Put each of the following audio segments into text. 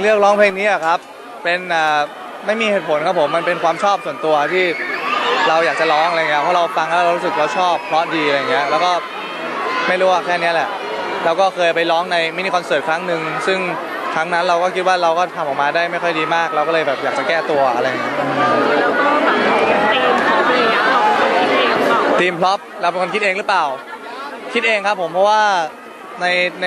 เลือกร้องเพลงนี้อะครับ เป็นอ่าไม่มีเหตุผลครับผม มันเป็นความชอบส่วนตัวที่เราอยากจะร้องอะไรเงี้ย เพราะเราฟังแล้วเรารู้สึกเราชอบ เพราะดีอะไรเงี้ย แล้วก็ไม่รู้ว่าแค่เนี้ยแหละเราก็เคยไปร้องในมินิคอนเสิร์ตครั้งหนึ่ง ซึ่งครั้งนั้นเราก็คิดว่าเราก็ทำออกมาได้ไม่ค่อยดีมาก เราก็เลยแบบอยากจะแก้ตัวอะไรเงี้ย แล้วก็แบบตีมเขาเป็นอย่างเงี้ยเราเป็นคนคิดเองหรือเปล่าทีมพร็อพเราเป็นคนคิดเองหรือเปล่า คิดเองครับผมเพราะว่า ในใน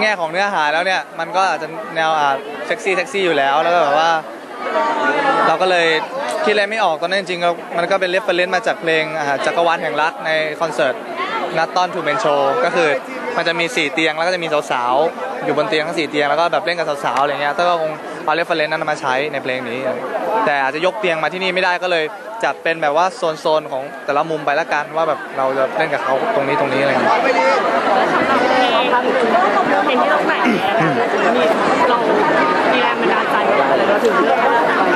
แง่ของเนื้อหาแล้วเนี่ย มันก็อาจจะแนวอ่าเซ็กซี่เซ็กซี่อยู่แล้วแล้วก็แบบว่า เราก็เลยคิดอะไรไม่ออกตอนนั้นจริงๆเรามันก็เป็นเรฟเฟรนซ์มาจากเพลงอ่าจักรวาลแห่งรักในคอนเสิร์ตนัตตอนทูเมนโชก็คือมันจะมี 4 เตียงแล้วก็จะมีสาวๆ อยู่บนเตียงทั้ง4เตียงแล้วก็แบบเล่นกับสาวๆอะไรเงี้ยก็คงเอาเรฟเฟรนซ์นั้นมาใช้ในเพลงนี้ แต่อาจจะยกเตียงมาที่นี่ไม่ได้ก็เลยจัดเป็นแบบว่าโซนๆของแต่ละมุมไปละกันว่าแบบเราจะเล่นกับเขาตรงนี้ตรงนี้อะไรเงี้ย สำหรับเพลงเพลงที่เราแต่งเองอะมีเรามีแรงบันดาลใจอะไรเราถึงเลือก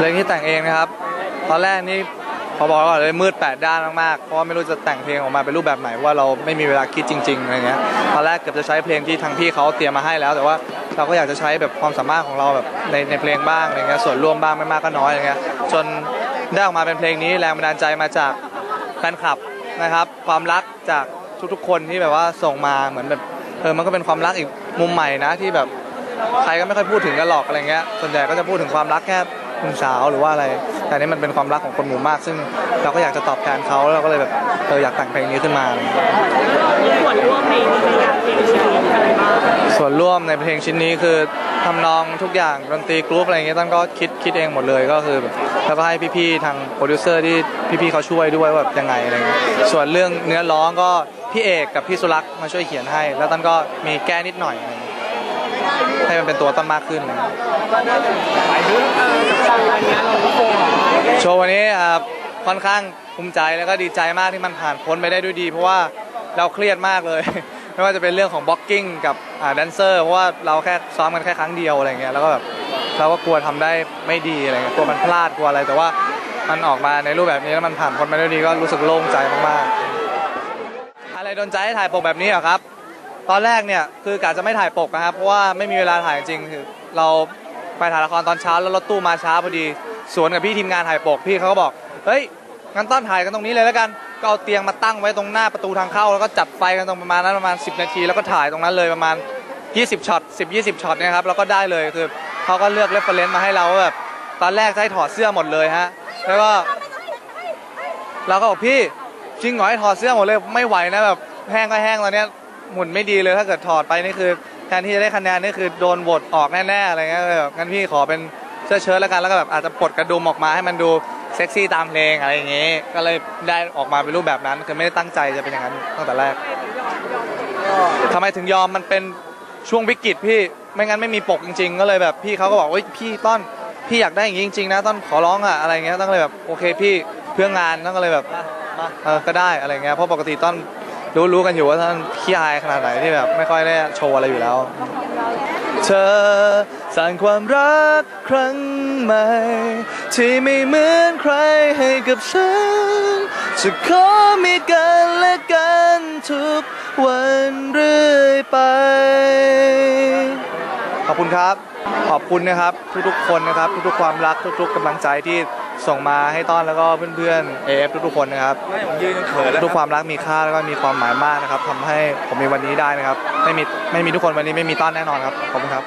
เพลงที่แต่งเองนะครับ ตอนแรกนี่พอบอกก่อนเลยมืดแปดด้านมากๆ เพราะว่าไม่รู้จะแต่งเพลงออกมาเป็นรูปแบบไหนว่าเราไม่มีเวลาคิดจริงๆอะไรเงี้ย ตอนแรกเกือบจะใช้เพลงที่ทางพี่เขาเตรียมมาให้แล้ว แต่ว่าเราก็อยากจะใช้แบบความสามารถของเราแบบในในเพลงบ้างอะไรเงี้ย ส่วนร่วมบ้างไม่มากก็น้อยอะไรเงี้ย จนได้ออกมาเป็นเพลงนี้แรงบันดาลใจมาจากแฟนคลับนะครับ ความรักจากทุกๆคนที่แบบว่าส่งมาเหมือนแบบเออ มันก็เป็นความรักอีกมุมใหม่นะที่แบบใครก็ไม่ค่อยพูดถึงกันหรอกอะไรเงี้ย ส่วนใหญ่ก็จะพูดถึงความรักแค่ หนุ่มสาวหรือว่าอะไร แต่นี่มันเป็นความรักของคนหมู่มาก ซึ่งเราก็อยากจะตอบแทนเขาแล้วเราก็เลยแบบเอออยากแต่งเพลงนี้ขึ้นมาส่วนร่วมในในงานเพลงชิ้นนี้อะไรบ้างส่วนร่วมในเพลงชิ้นนี้คือทำนองทุกอย่างดนตรีกรุ๊ปอะไรเงี้ยตั้นก็คิดคิดเองหมดเลยก็คือแล้วก็ให้พี่ๆทางโปรดิวเซอร์ที่พี่ๆเขาช่วยด้วยว่าแบบยังไงอะไรเงี้ยส่วนเรื่องเนื้อร้องก็พี่เอกกับพี่สุรักษ์มาช่วยเขียนให้ แล้วตั้นก็มีแก้นิดหน่อยอะไรเงี้ย ให้มันเป็นตัวต้นมากขึ้นอะไรเงี้ยโชว์วันเนี้ยเรารู้สึกโชว์วันนี้อ่าค่อนข้างภูมิใจแล้วก็ดีใจมากที่มันผ่านพ้นไปได้ด้วยดี เพราะว่าเราเครียดมากเลย ไม่ว่าจะเป็นเรื่องของบล็อกกิ้งกับอ่าแดนเซอร์เพราะว่าเราแค่ซ้อมกันแค่ครั้งเดียวอะไรเงี้ยแล้วก็แบบเราก็กลัวทำได้ไม่ดีอะไรเงี้ยกลัวมันพลาดกลัวอะไรแต่ว่ามันออกมาในรูปแบบนี้แล้วมันผ่านพ้นไปได้ด้วยดีก็รู้สึกโล่งใจมากๆอะไรโดนใจให้ถ่ายปกแบบนี้เหรอครับ ตอนแรกเนี่ยคือกะจะไม่ถ่ายปกนะครับเพราะว่าไม่มีเวลาถ่ายจริงคือเราไปถ่ายละครตอนเช้าแล้วรถตู้มาช้าพอดีสวนกับพี่ทีมงานถ่ายปกพี่เขาก็บอกเฮ้ยงั้นต้อนถ่ายกันตรงนี้เลยแล้วกันก็เอาเตียงมาตั้งไว้ตรงหน้าประตูทางเข้า แล้วก็จัดไฟกันตรงประมาณนั้นประมาณ 10 นาที แล้วก็ถ่ายตรงนั้นเลยประมาณ 20ช็อต10 20ช็อตเนี่ยครับแล้วก็ได้เลยคือเขาก็เลือกเรฟเฟรนซ์มาให้เราแบบตอนแรกให้ถอดเสื้อหมดเลยฮะแล้วก็เราก็บอกพี่จริงหรอให้ถอดเสื้อหมดเลยไม่ไหวนะแบบแห้งก็แห้งตอนเนี้ย หมุนไม่ดีเลยถ้าเกิดถอดไปนี่คือแทนที่จะได้คะแนนนี่คือโดนบทออกแน่ๆอะไรเงี้ยแบบงั้นพี่ขอเป็นเสื้อเชิ้ตแล้วกันแล้วก็แบบอาจจะปลดกระดุมออกมาให้มันดูเซ็กซี่ตามเพลงอะไรอย่างงี้ ก็เลยได้ออกมาเป็นรูปแบบนั้นคือไม่ได้ตั้งใจจะเป็นอย่างนั้นตั้งแต่แรกทำไมถึงยอมมันเป็นช่วงวิกฤตพี่ไม่งั้นไม่มีปกจริง ๆ ก็เลยแบบพี่เขาก็บอกว่าพี่ต้อนพี่อยากได้อย่างนี้จริงๆนะต้อนขอร้องอะอะไรเงี้ยต้องเลยแบบโอเคพี่เพื่องานต้องก็เลยแบบมาเออก็ได้อะไรเงี้ยเพราะปกติต้น รู้รู้กันอยู่ว่าท่านขี้อายขนาดไหนที่แบบไม่ค่อยได้โชว์อะไรอยู่แล้ว เธอสร้างความรักครั้งใหม่ ที่ไม่เหมือนใครให้กับฉัน จะขอมีกันและกันทุกวันเรื่อยไป ขอบคุณครับ ขอบคุณนะครับทุกๆคนนะครับ ทุกๆความรักทุกๆกำลังใจที่ ส่งมาให้ต้อนแล้วก็เพื่อนๆเอฟทุกๆคนนะครับไม่ผมยืนยังเขินแล้วทุกความรักมีค่าแล้วก็มีความหมายมากนะครับทำให้ผมมีวันนี้ได้นะครับไม่มีไม่มีทุกคนวันนี้ไม่มีต้อนแน่นอนครับขอบคุณครับ